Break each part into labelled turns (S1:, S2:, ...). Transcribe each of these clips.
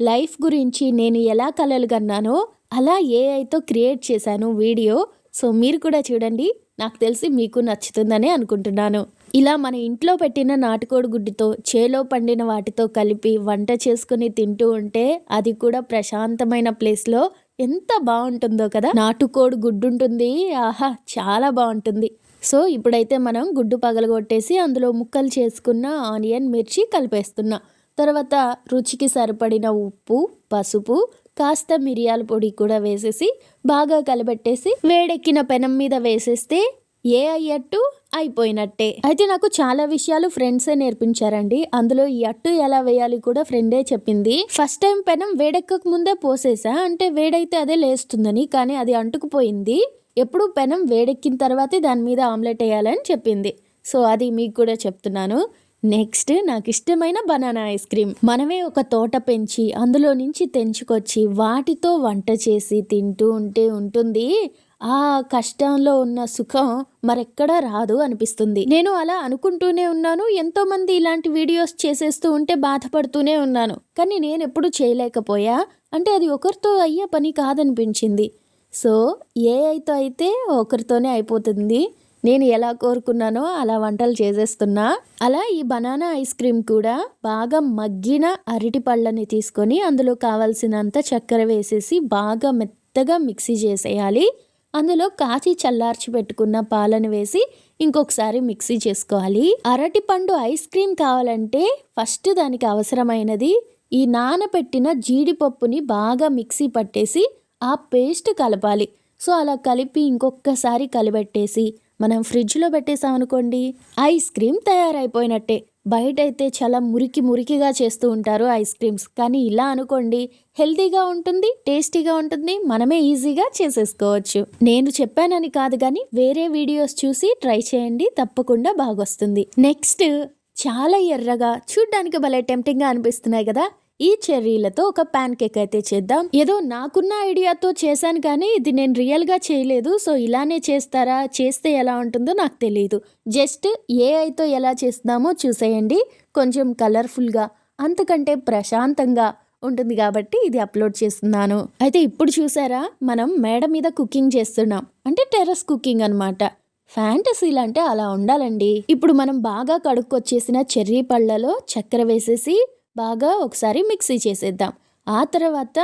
S1: Life గురించి నేను ఎలా కలలు కన్నానో అలా ఏఐతో క్రియేట్ చేశాను వీడియో. సో మీరు కూడా చూడండి నాకు తెలిసి మీకు నచ్చుతుందని అనుకుంటున్నాను. ఇలా మన ఇంట్లో పెట్టిన నాటుకోడి గుడ్డుతో చేలో పండిన వాటితో కలిపి వంట చేసుకుని తింటూ ఉంటే అది కూడా ప్రశాంతమైన ప్లేస్లో ఎంత బాగుంటుందో కదా. నాటుకోడి గుడ్డు ఉంటుంది ఆహా చాలా బాగుంటుంది. సో ఇప్పుడైతే మనం గుడ్డు పగలగొట్టేసి అందులో ముక్కలు చేసుకున్న ఆనియన్ మిర్చి కలిపేస్తున్నా. తర్వాత రుచికి సరిపడిన ఉప్పు పసుపు కాస్త మిరియాల పొడి కూడా వేసేసి బాగా కలబెట్టేసి వేడెక్కిన పెనం మీద వేసేస్తే ఏ అయ్యట్టు అయిపోయినట్టే. అయితే నాకు చాలా విషయాలు ఫ్రెండ్సే నేర్పించారండి. అందులో ఈ అట్టు ఎలా వేయాలి కూడా ఫ్రెండే చెప్పింది. ఫస్ట్ టైం పెనం వేడెక్కక ముందే పోసేసా అంటే వేడైతే అదే లేస్తుందని కానీ అది అంటుకుపోయింది. ఎప్పుడు పెనం వేడెక్కిన తర్వాతే దాని మీద ఆమ్లెట్ వేయాలని చెప్పింది. సో అది మీకు కూడా చెప్తున్నాను. నెక్స్ట్ నాకు ఇష్టమైన బనానా ఐస్ క్రీమ్. మనమే ఒక తోట పెంచి అందులో నుంచి తెంచుకొచ్చి వాటితో వంట చేసి తింటూ ఉంటే ఉంటుంది. ఆ కష్టంలో ఉన్న సుఖం మరెక్కడా రాదు అనిపిస్తుంది. నేను అలా అనుకుంటూనే ఉన్నాను. ఎంతో మంది ఇలాంటి వీడియోస్ చేసేస్తూ ఉంటే బాధపడుతూనే ఉన్నాను. కానీ నేను ఎప్పుడు చేయలేకపోయా. అంటే అది ఒకరితో అయ్యే పని కాదనిపించింది. సో ఏ అయితే అయితే ఒకరితోనే అయిపోతుంది. నేను ఎలా కోరుకున్నానో అలా వంటలు చేసేస్తున్నా. అలా ఈ బనానా ఐస్ క్రీమ్ కూడా బాగా మగ్గిన అరటి పళ్ళని తీసుకొని అందులో కావాల్సినంత చక్కెర వేసేసి బాగా మెత్తగా మిక్సీ చేసేయాలి. అందులో కాచి చల్లార్చి పెట్టుకున్న పాలను వేసి ఇంకొకసారి మిక్సీ చేసుకోవాలి. అరటి పండు ఐస్ క్రీమ్ కావాలంటే ఫస్ట్ దానికి అవసరమైనది ఈ నానబెట్టిన జీడిపప్పుని బాగా మిక్సీ పట్టేసి ఆ పేస్ట్ కలపాలి. సో అలా కలిపి ఇంకొకసారి కలిపెట్టేసి మనం ఫ్రిడ్జ్లో పెట్టేసామనుకోండి ఐస్ క్రీమ్ తయారైపోయినట్టే. బయట అయితే చాలా మురికి మురికిగా చేస్తూ ఉంటారు ఐస్ క్రీమ్స్. కానీ ఇలా అనుకోండి హెల్తీగా ఉంటుంది టేస్టీగా ఉంటుంది మనమే ఈజీగా చేసేసుకోవచ్చు. నేను చెప్పానని కాదు కానీ వేరే వీడియోస్ చూసి ట్రై చేయండి తప్పకుండా బాగొస్తుంది. నెక్స్ట్ చాలా ఎర్రగా చూడ్డానికి భలే టెంప్టింగ్గా అనిపిస్తున్నాయి కదా. ఈ చెర్రీలతో ఒక ప్యాన్ కేక్ అయితే చేద్దాం. ఏదో నాకున్న ఐడియాతో చేశాను కానీ ఇది నేను రియల్గా చేయలేదు. సో ఇలానే చేస్తారా? చేస్తే ఎలా ఉంటుందో నాకు తెలియదు జస్ట్ ఏ అయితే ఎలా చేస్తున్నామో చూసేయండి. కొంచెం కలర్ఫుల్గా అంతకంటే ప్రశాంతంగా ఉంటుంది కాబట్టి ఇది అప్లోడ్ చేస్తున్నాను. అయితే ఇప్పుడు చూసారా? మనం మేడ మీద కుకింగ్ చేస్తున్నాం. అంటే టెర్రస్ కుకింగ్ అనమాట ఫ్యాంటసీలు అంటే అలా ఉండాలండి. ఇప్పుడు మనం బాగా కడుక్కొచ్చేసిన చెర్రీ పళ్ళలో చక్కెర వేసేసి బాగా ఒకసారి మిక్సీ చేసేద్దాం. ఆ తర్వాత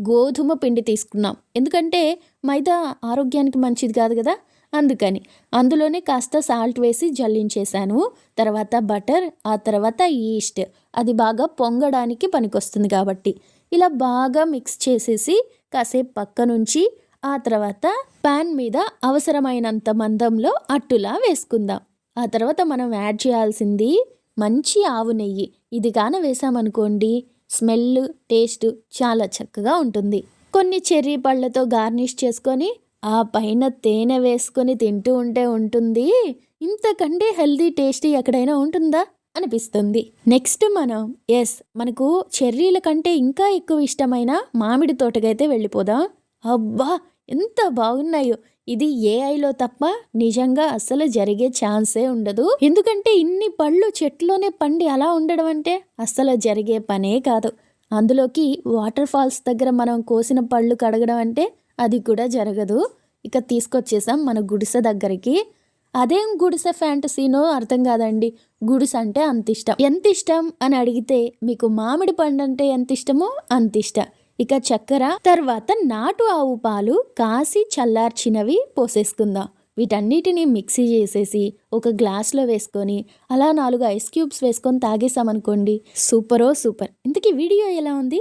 S1: గోధుమ పిండి తీసుకున్నాం. ఎందుకంటే మైదా ఆరోగ్యానికి మంచిది కాదు కదా? అందుకని. అందులోనే కాస్త సాల్ట్ వేసి జల్లించేశాను. తర్వాత బటర్ ఆ తర్వాత ఈస్ట్. అది బాగా పొంగడానికి పనికొస్తుంది కాబట్టి. ఇలా బాగా మిక్స్ చేసేసి కాసేపు పక్క నుంచి ఆ తర్వాత ప్యాన్ మీద అవసరమైనంత మందంలో అట్టులా వేసుకుందాం. ఆ తర్వాత మనం యాడ్ చేయాల్సింది మంచి ఆవు నెయ్యి. ఇది కాన వేసామనుకోండి స్మెల్ టేస్ట్ చాలా చక్కగా ఉంటుంది. కొన్ని చెర్రీ పళ్ళతో గార్నిష్ చేసుకొని ఆ పైన తేనె వేసుకొని తింటూ ఉంటే ఉంటుంది. ఇంతకంటే హెల్దీ టేస్టీ ఎక్కడైనా ఉంటుందా? అనిపిస్తుంది. నెక్స్ట్ మనం ఎస్ మనకు చెర్రీల కంటే ఇంకా ఎక్కువ ఇష్టమైన మామిడి తోటకైతే వెళ్ళిపోదాం. అబ్బా! ఎంత బాగున్నాయో. ఇది ఏఐలో తప్ప నిజంగా అసలు జరిగే ఛాన్సే ఉండదు. ఎందుకంటే ఇన్ని పళ్ళు చెట్లోనే పండి అలా ఉండడం అంటే అస్సలు జరిగే పనే కాదు. అందులోకి వాటర్ ఫాల్స్ దగ్గర మనం కోసిన పళ్ళు కడగడం అంటే అది కూడా జరగదు. ఇక తీసుకొచ్చేసాం మన గుడిసె దగ్గరికి. అదేం గుడిసె ఫ్యాంటసీనో అర్థం కాదండి. గుడిసె అంటే అంత ఇష్టం ఎంత ఇష్టం అని అడిగితే మీకు మామిడి పండు అంటే ఎంత ఇష్టమో అంత ఇష్టం ఇక చక్కెర తర్వాత నాటు ఆవు పాలు కాసి చల్లార్చినవి పోసేసుకుందాం. వీటన్నిటిని మిక్సీ చేసేసి ఒక గ్లాస్లో వేసుకొని అలా నాలుగు ఐస్ క్యూబ్స్ వేసుకొని తాగేసామనుకోండి సూపరో సూపర్. ఇంతకీ వీడియో ఎలా ఉంది?